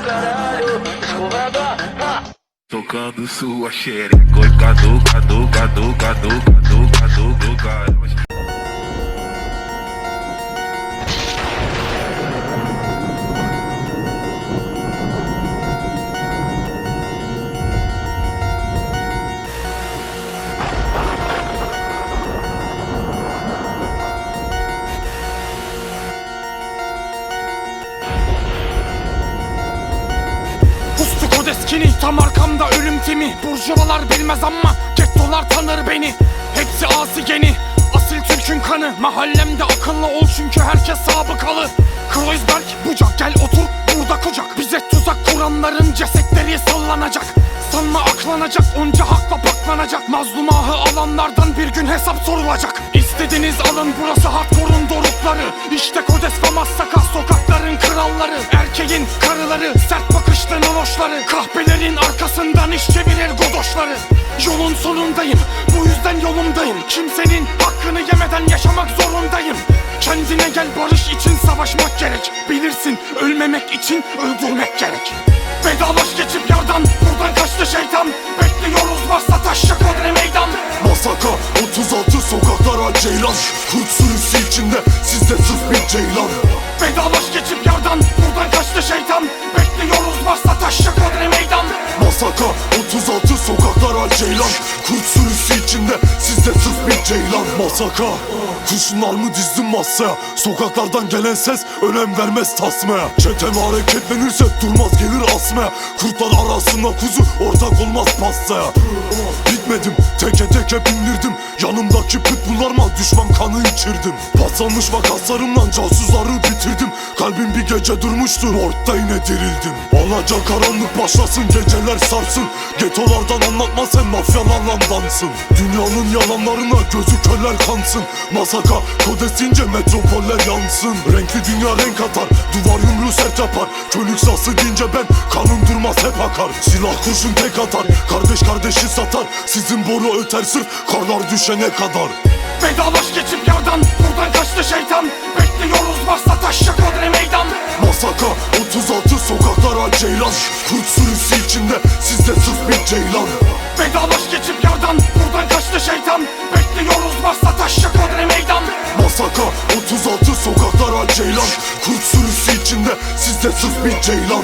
caralho. Ah. Tocando sua xereca, oi, cadu, cadu, cadu, cadu, cadu, cadu, cadu, cadu. Kodeskini tam arkamda ölüm timi. Burjuvalar bilmez ama gettolar tanır beni. Hepsi asi yeni Asil Türk'ün kanı. Mahallemde akıllı ol çünkü herkes sabıkalı. Kreuzberg bucak gel otur burada kucak. Bize tuzak kuranların cesetleri sallanacak Sanma aklanacak onca hakla paklanacak Mazlumahı alanlardan bir gün hesap sorulacak. İstediğiniz alın burası hardcore'un dorukları. İşte Kodes Famassaka sokakların kralları. Erkeğin karıları sert bakışlı nonoşları Kahpelerin arkasından iş çevirir godoşları. Yolun sonundayım bu yüzden yolumdayım. Kimsenin hakkını yemeden yaşamak zorundayım. Kendine gel barış için savaşmak gerek. Bilirsin ölmemek için öldürmek gerek Vedalaş geçip yardan buradan kaçtı şeytan. Bekliyoruz varsa taşla kodre meydan. Masaka 36 sokaklara ceylan. Kurt sürüsü içinde sizde sırf bir ceylan. Vedalaş geçip yardan buradan kaçtı şeytan. Bekliyoruz varsa taşla kodre meydan. Masaka 36 sokaklara ceylan. Kurt sürüsü içinde sizde sırf bir ceylan Masaka. Kurşunlar mı dizdim masaya. Sokaklardan gelen ses önem vermez tasmaya. Çetem hareketlenirse durmaz gelir asmaya. Kurtlar arasında kuzu ortak olmaz pastaya. Bitmedim teke teke bindirdim. Yanımdaki pitbulllarıma düşman kanı içirdim. Paslanmış makaslarımla casusları bitirdim. Kalbim bir gece durmuştur orta yine dirildim. Alacak karanlık başlasın geceler sarsın. Getolardan anlatma sen mafyalarla dansın Dünyanın yalanlarına gözü körler kansın. Masaka kodesince metropoller yansın. Renkli dünya renk atar Duvar yumruğu sert yapar. Kölük sası deyince ben kanım durmaz hep akar. Silah kurşun tek atar Kardeş kardeşi satar. Sizin boru öter sırf karlar düşene kadar. Vedalaş geçip yardan buradan kaçtı şeytan. Bekliyoruz varsa taşla kodre meydan. Masaka 36 sokaklara ceylan. Kurt sürüsü içinde sizde sırf bir ceylan. Vedalaş şeytan Bekliyoruz varsa taşla kodre meydan. Masaka 36 sokaklara ceylan. Kurt sürüsü içinde sizde sırf bir ceylan